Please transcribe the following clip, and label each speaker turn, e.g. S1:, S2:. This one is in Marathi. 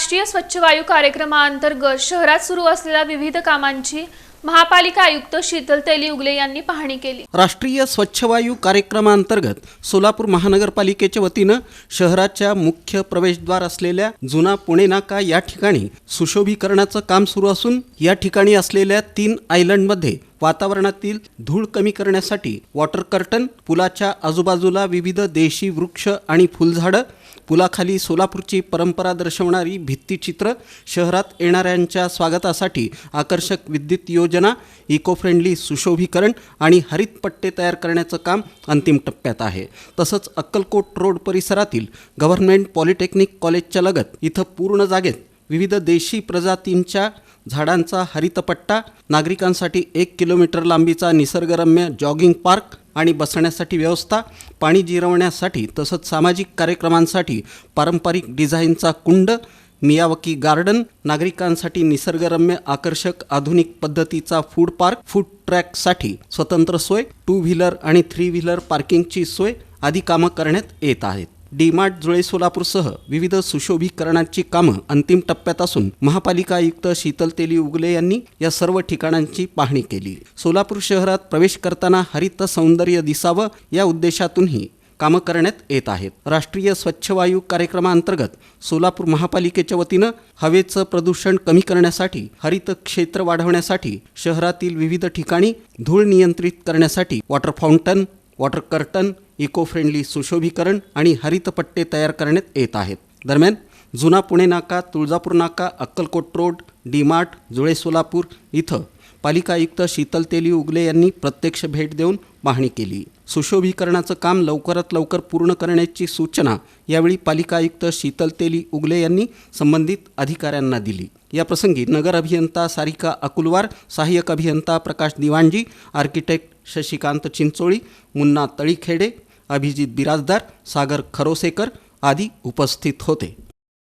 S1: राष्ट्रीय स्वच्छ वायू कार्यक्रमाअंतर्गत शहरात सुरू असलेल्या विविध कामांची महापालिका आयुक्त शीतल तेली उगले यांनी पाहणी केली.
S2: राष्ट्रीय स्वच्छ वायू कार्यक्रमांतर्गत सोलापूर महानगरपालिकेच्या वतीनं शहराच्या मुख्य प्रवेशद्वार असलेल्या जुना पुणे नाका या ठिकाणी सुशोभीकरणाचं काम सुरू असून या ठिकाणी असलेल्या तीन आयलंडमध्ये वातावरणातील धूळ कमी करण्यासाठी वॉटर कर्टन पुलाच्या आजूबाजूला विविध देशी वृक्ष आणि फुलझाडं पुलाखाली सोलापूरची परंपरा दर्शवणारी भित्तीचित्र शहरात येणाऱ्यांच्या स्वागतासाठी आकर्षक विद्युत योजना इको फ्रेंडली सुशोभीकरण आणि हरित पट्टे तयार करण्याचं काम अंतिम टप्प्यात आहे. तसंच अक्कलकोट रोड परिसरातील गव्हर्नमेंट पॉलिटेक्निक कॉलेजच्या लगत इथं पूर्ण जागेत विविध देशी प्रजातींच्या झाडांचा हरितपट्टा नागरिकांसाठी एक किलोमीटर लांबीचा निसर्गरम्य जॉगिंग पार्क आणि बसण्यासाठी व्यवस्था पाणी जिरवण्यासाठी तसंच सामाजिक कार्यक्रमांसाठी पारंपरिक डिझाईनचा कुंड मियावकी गार्डन नागरिकांसाठी निसर्गरम्य आकर्षक आधुनिक पद्धतीचा फूड पार्क फूड ट्रॅकसाठी स्वतंत्र सोय टू व्हीलर आणि थ्री व्हीलर पार्किंगची सोय आदी कामं करण्यात येत आहेत. डीमार्ट जुळे सोलापूरसह विविध सुशोभीकरणाची कामं अंतिम टप्प्यात असून महापालिका आयुक्त शीतल तेली उगले यांनी या सर्व ठिकाणांची पाहणी केली. सोलापूर शहरात प्रवेश करताना हरित सौंदर्य दिसावं या उद्देशातूनही कामं करण्यात येत आहेत. राष्ट्रीय स्वच्छ वायू कार्यक्रमाअंतर्गत सोलापूर महापालिकेच्या वतीनं हवेचं प्रदूषण कमी करण्यासाठी हरित क्षेत्र वाढवण्यासाठी शहरातील विविध ठिकाणी धूळ नियंत्रित करण्यासाठी water fountain water curtain eco friendly सुशोभीकरण आणि हरितपट्टे तयार करण्यात येत आहेत. दरम्यान जुना पुणे नाका तुळजापूर नाका अक्कलकोट रोड डीमार्ट जुळे सोलापूर इथं पालिका आयुक्त शीतल तेली उगले यांनी प्रत्यक्ष भेट देऊन पाहणी केली. सुशोभीकरणाचं काम लवकरात लवकर पूर्ण करण्याची सूचना यावेळी पालिका आयुक्त शीतल तेली उगले यांनी संबंधित अधिकाऱ्यांना दिली. या प्रसंगी नगर अभियंता सारिका अकुलवार सहाय्यक अभियंता प्रकाश दिवाणजी आर्किटेक्ट शशिकांत चिंचोळी मुन्ना तळीखेडे अभिजित बिराजदार सागर खरोसेकर आदी उपस्थित होते.